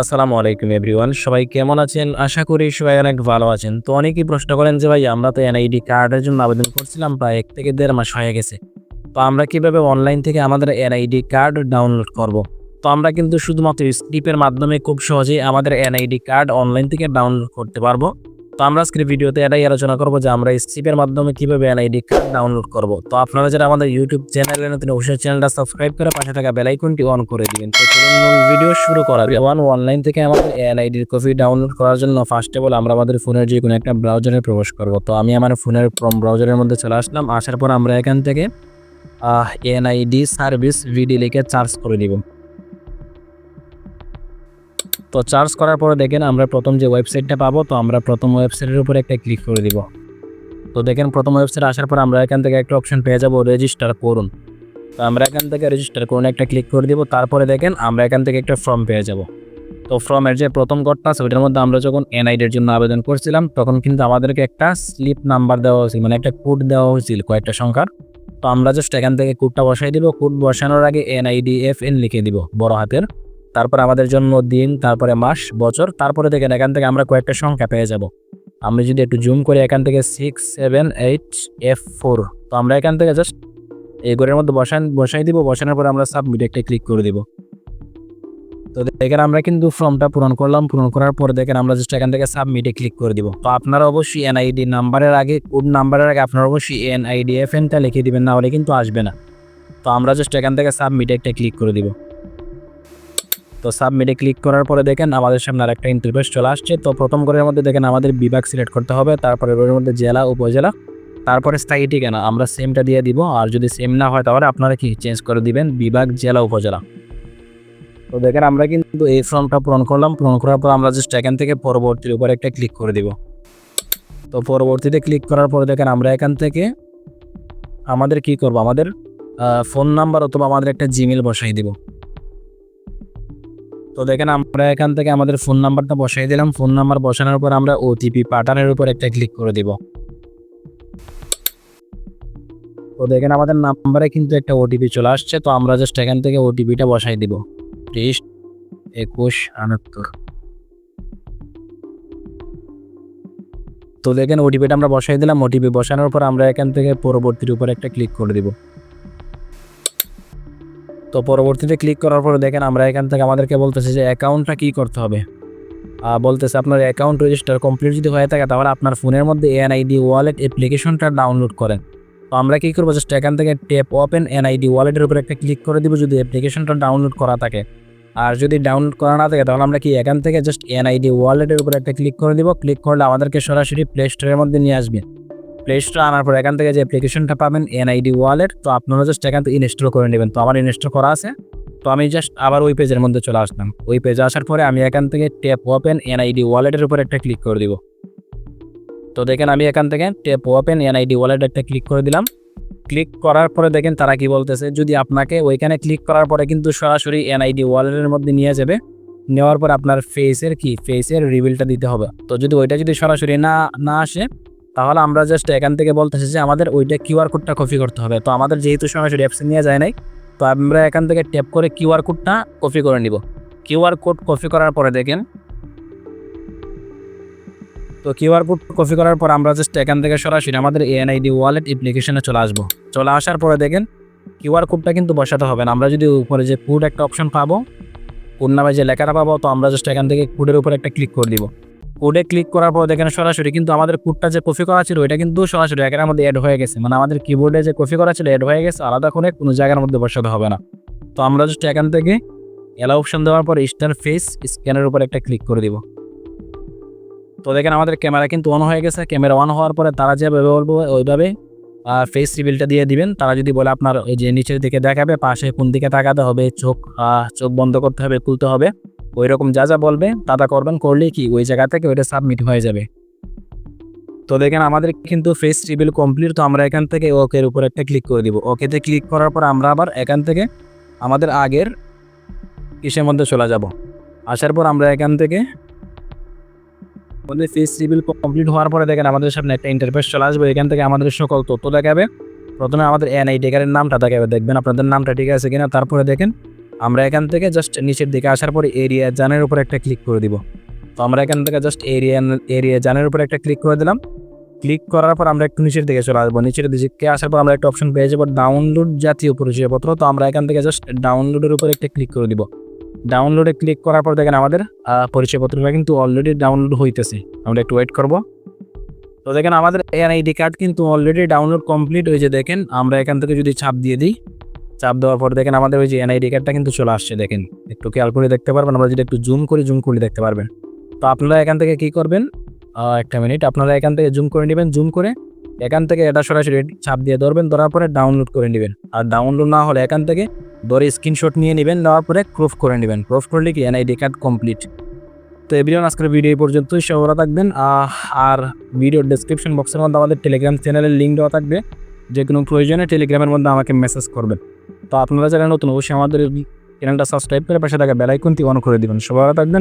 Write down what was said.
আসসালামু আলাইকুম এভরিওয়ান, সবাই কেমন আছেন? আশা করি সবাই অনেক ভালো আছেন। তো অনেকেই প্রশ্ন করেন যে ভাই, আমরা তো এনআইডি কার্ডের জন্য আবেদন করছিলাম, প্রায় এক থেকে দেড় মাস হয়ে গেছে। তো আমরা কীভাবে অনলাইন থেকে আমাদের এনআইডি কার্ড ডাউনলোড করব? তো আমরা কিন্তু শুধুমাত্র স্ক্রিপের মাধ্যমে খুব সহজেই আমাদের এনআইডি কার্ড অনলাইন থেকে ডাউনলোড করতে পারব। তো আমরা আজকের ভিডিওতে এটাই আলোচনা করব যে আমরা স্ক্রিপের মাধ্যমে কীভাবে এনআইডি কার্ড ডাউনলোড করব। তো আপনারা যারা আমাদের ইউটিউব চ্যানেলে নতুন, অবশ্যই চ্যানেলটা সাবস্ক্রাইব করে পাশে থাকা বেল আইকনটি অন করে দিবেন। তো চলুন ভিডিও শুরু করা ওয়ান অনলাইন থেকে আমাদের এনআইডির কপি ডাউনলোড করার জন্য ফার্স্ট অফ অল আমরা আমাদের ফোনের যে কোনো একটা ব্রাউজারে প্রবেশ করব। তো আমি আমার ফোনের ব্রাউজারের মধ্যে চলে আসলাম। আসার পর আমরা এখান থেকে এনআইডি সার্ভিস ভিডি লিখে চার্জ করে দিব তো চার্জ করার পরে দেখেন আমরা প্রথম যে ওয়েবসাইটটা পাবো, তো আমরা প্রথম ওয়েবসাইটের উপর একটা ক্লিক করে দিব। তো দেখেন প্রথম ওয়েবসাইট আসার পর আমরা এখান থেকে একটা অপশন পেয়ে যাব রেজিস্টার করুন। তো আমরা এখান থেকে রেজিস্টার করুন, একটা ক্লিক করে দিব, তারপরে দেখেন আমরা এখান থেকে একটা ফর্ম পেয়ে যাব। তো ফর্মের যে প্রথম কোডটা আছে, ওইটার মধ্যে আমরা যখন এনআইডির জন্য আবেদন করছিলাম, তখন কিন্তু আমাদেরকে একটা স্লিপ নাম্বার দেওয়া হয়েছিল মানে একটা কোড দেওয়া হয়েছিল কয়েকটা সংখ্যার। তো আমরা জাস্ট এখান থেকে কোডটা বসাই দিব কোড বসানোর আগে এনআইডি এফ এন লিখে দিব, বড় হাতের। তারপরে আমাদের জন্য দিন, তারপরে মাস, বছর, তারপরে দেখেন এখান থেকে আমরা কয়েকটা সংখ্যা পেয়ে যাব। আমরা যদি একটু জুম করি, এখান থেকে six seven eight F four তো আমরা এখান থেকে জাস্ট এই ঘরের মধ্যে বসান, বসাই দিব, বসানোর পরে আমরা সাবমিট একটা ক্লিক করে দিব। তো দেখেন আমরা কিন্তু ফর্মটা পূরণ করলাম, পূরণ করার পরে দেখেন আমরা জাস্ট এখান থেকে সাবমিটে ক্লিক করে দিব। তো আপনারা অবশ্যই এনআইডি নাম্বারের আগে কোড নাম্বারের আগে আপনারা অবশ্যই এনআইডি এফ এনটা লিখে দিবেন, না হলে কিন্তু আসবে না। তো আমরা জাস্ট এখান থেকে সাবমিটে একটা ক্লিক করে দিব। তো সাবমিটে ক্লিক করার পরে দেখেন আমাদের সামনে আর একটা ইন্টারফেস চলে আসছে। তো প্রথম ঘরের মধ্যে দেখেন আমাদের বিভাগ সিলেক্ট করতে হবে, তারপরে ঘরের মধ্যে জেলা, উপজেলা, তারপরে স্থায়ী ঠিকানা, আমরা সেমটা দিয়ে দিব। আর যদি সেম না হয় তাহলে আপনারা কি চেঞ্জ করে দিবেন? বিভাগ, জেলা, উপজেলা। তো দেখেন আমরা কিন্তু এই ফর্মটা পূরণ করলাম। পূরণ করার পর আমরা জাস্ট এখান থেকে পরবর্তীর উপর একটা ক্লিক করে দিব। তো পরবর্তীতে ক্লিক করার পরে দেখেন আমরা এখান থেকে আমাদের কি করব? আমাদের ফোন নাম্বার অথবা আমাদের একটা জিমেল বসাই দিব। তো দেখেন, আমরা এখান থেকে আমাদের ফোন নাম্বারটা বসাই দিলাম। ফোন নাম্বার বসানোর পর আমরা ওটিপি পাঠানোর উপর একটা ক্লিক করে দিব। তো দেখেন, আমাদের নাম্বারে কিন্তু একটা ওটিপি চলে আসছে। তো আমরা জাস্ট এখান থেকে ওটিপিটা বসাই দিব। ত্রিশ, একুশ, আটাত্তর। তো দেখেন ওটিপিটা আমরা বসাই দিলাম। ওটিপি বসানোর পর আমরা এখান থেকে পরবর্তীর উপর একটা ক্লিক করে দিব। তো পরবর্তীতে ক্লিক করার পরে দেখেন আমরা এখান থেকে আমাদেরকে বলতেছে যে অ্যাকাউন্টটা কী করতে হবে। বলতেছে আপনার অ্যাকাউন্ট রেজিস্টার কমপ্লিট যদি হয়ে থাকে তাহলে আপনার ফোনের মধ্যে এনআইডি ওয়ালেট অ্যাপ্লিকেশনটা ডাউনলোড করেন। তো আমরা কী করব? জাস্ট এখান থেকে ট্যাপ ওপেন এনআইডি ওয়ালেটের উপর একটা ক্লিক করে দিব যদি অ্যাপ্লিকেশনটা ডাউনলোড করা থাকে। আর যদি ডাউনলোড করা না থাকে তাহলে আমরা কি এখান থেকে জাস্ট এনআইডি ওয়ালেটের উপর একটা ক্লিক করে দিব। ক্লিক করলে আমাদেরকে সরাসরি প্লে স্টোরের মধ্যে নিয়ে আসবে। প্লে স্টোর আনার পর এখান থেকে যে অ্যাপ্লিকেশনটা পাবেন এনআইডি ওয়ালেট তো আপনারা জাস্ট এখান থেকে ইনস্টল করে নেবেন। তো আমার ইনস্টল করা আছে। তো আমি জাস্ট আবার ওই পেজের মধ্যে চলে আসলাম। ওই পেজে আসার পরে আমি এখান থেকে ট্যাপ ওপেন এনআইডি ওয়ালেটের উপর একটা ক্লিক করে দিব। তো দেখেন আমি এখান থেকে ট্যাপ ওপেন এনআইডি ওয়ালেট একটা ক্লিক করে দিলাম। ক্লিক করার পরে দেখেন তারা কি বলতেছে, যদি আপনাকে ওইখানে ক্লিক করার পরে কিন্তু সরাসরি এনআইডি ওয়ালেটের মধ্যে নিয়ে যাবে। নেওয়ার পর আপনার ফেসের কি? ফেসের রিভিলটা দিতে হবে। তো যদি ওইটা যদি সরাসরি না না আসে তাহলে আমরা জাস্ট এখান থেকে বলতেছি যে আমাদের ওইটা কিউআর কোডটা কপি করতে হবে। তো আমাদের যেহেতু সরাসরি অ্যাপসে নিয়ে যায় নাই, তো আমরা এখান থেকে ট্যাপ করে কিউআর কোডটা কপি করে নিব। কিউআর কোড কপি করার পরে দেখেন, তো কিউআর কোড কপি করার পর আমরা জাস্ট এখান থেকে সরাসরি আমাদের এনআইডি ওয়ালেট অ্যাপ্লিকেশনে চলে আসব। চলে আসার পরে দেখেন কিউআর কোডটা কিন্তু বসাতে হবে না। আমরা যদি উপরে যে কোড একটা অপশন পাবো কোড নামে যে লেখাটা পাবো, তো আমরা জাস্ট এখান থেকে কোডের উপর একটা ক্লিক করে দিব। কোডে ক্লিক করার পর দেখেন সরাসরি কিন্তু আমাদের কোডটা যে কপি করা ছিল, ওইটা কিন্তু সরাসরি একের মধ্যে অ্যাড হয়ে গেছে। মানে আমাদের কিবোর্ডে যে কপি করা ছিল অ্যাড হয়ে গেছে, আলাদা করে কোনো জায়গার মধ্যে বসাতে হবে না। তো আমরা জাস্ট এখান থেকে এলা অপশন দেওয়ার পর স্টার ফেস স্ক্যানের উপর একটা ক্লিক করে দিব। তো দেখেন আমাদের ক্যামেরা কিন্তু অন হয়ে গেছে। ক্যামেরা অন হওয়ার পরে তারা যেভাবে বলব, ওইভাবে ফেস রিভিলটা দিয়ে দিবেন। তারা যদি বলে আপনার ওই যে নিচের দিকে দেখাবে, পাশে কোন দিকে তাকাতে হবে, চোখ চোখ বন্ধ করতে হবে, খুলতে হবে ওই রকম যা যা বলবে, তা তা করবেন, করলেই কি ওই জায়গা থেকে ওইটা সাবমিট হয়ে যাবে। তো দেখেন, আমাদের কিন্তু ফেস রিভিল কমপ্লিট তো আমরা এখান থেকে ওকের উপর একটা ক্লিক করে দিব। ওকেতে ক্লিক করার পর আমরা আবার এখান থেকে আমাদের আগের কিসের মধ্যে চলে যাব। আসার পর আমরা এখান থেকে আমাদের ফেস রিভিল কমপ্লিট হওয়ার পরে দেখেন, আমাদের সামনে একটা ইন্টারফেস চলে আসবে। এখান থেকে আমাদের সকল তথ্য দেখাবে। প্রথমে আমাদের এনআই টেকারের নামটা দেখাবে। দেখবেন আপনাদের নামটা ঠিক আছে কিনা। তারপরে দেখেন আমরা এখান থেকে জাস্ট নিচের দিকে আসার পরে এরিয়া জানের উপর একটা ক্লিক করে দিব। তো আমরা এখান থেকে জাস্ট এরিয়া এরিয়া জানের উপর একটা ক্লিক করে দিলাম। ক্লিক করার পর আমরা একটু নিচের দিকে চলে আসব। নিচের দিকে আসার পর আমরা একটা অপশন পেয়ে যাব ডাউনলোড জাতীয় পরিচয়পত্র। তো আমরা এখান থেকে জাস্ট ডাউনলোডের উপর একটা ক্লিক করে দিব। ডাউনলোডে ক্লিক করার পর দেখেন আমাদের পরিচয়পত্রটা কিন্তু অলরেডি ডাউনলোড হইতেছে। আমরা একটু ওয়েট করব। তো দেখেন আমাদের এনআইডি কার্ড কিন্তু অলরেডি ডাউনলোড কমপ্লিট হয়েছে। দেখেন আমরা এখান থেকে যদি ছাপ দিয়ে দিই চাপ দেওয়ার পর দেখেন আমাদের ওই যে এনআইডি কার্ডটা কিন্তু চলে আসছে, দেখেন। একটু খেয়াল করে দেখতে পারবেন, আমরা যদি একটু জুম করে জুম করে দেখতে পারবেন। তো আপনারা এখান থেকে কি করবেন? একটা মিনিট আপনারা এখান থেকে জুম করে নেবেন জুম করে এখান থেকে এটা সরাসরি চাপ দিয়ে ধরবেন, ধরার পরে ডাউনলোড করে নেবেন। আর ডাউনলোড না হলে এখান থেকে ধরে স্ক্রিনশট নিয়ে নেবেন, নেওয়ার পরে ক্রপ করে নেবেন। ক্রপ করলে কি এনআইডি কার্ড কমপ্লিট তো এভরিওয়ান আজকের ভিডিও এই পর্যন্তই। সবাই থাকবেন। আর ভিডিওর ডেসক্রিপশন বক্সের মধ্যে আমাদের টেলিগ্রাম চ্যানেলের লিঙ্ক দেওয়া থাকবে। যে কোনো প্রয়োজনে টেলিগ্রামের মধ্যে আমাকে মেসেজ করবেন। তো আপনারা যারা নতুন, অবশ্যই আমাদের চ্যানেলটা সাবস্ক্রাইব করে পাশে থাকা বেলাইকনটি অন করে দেবেন। সবাই থাকবেন।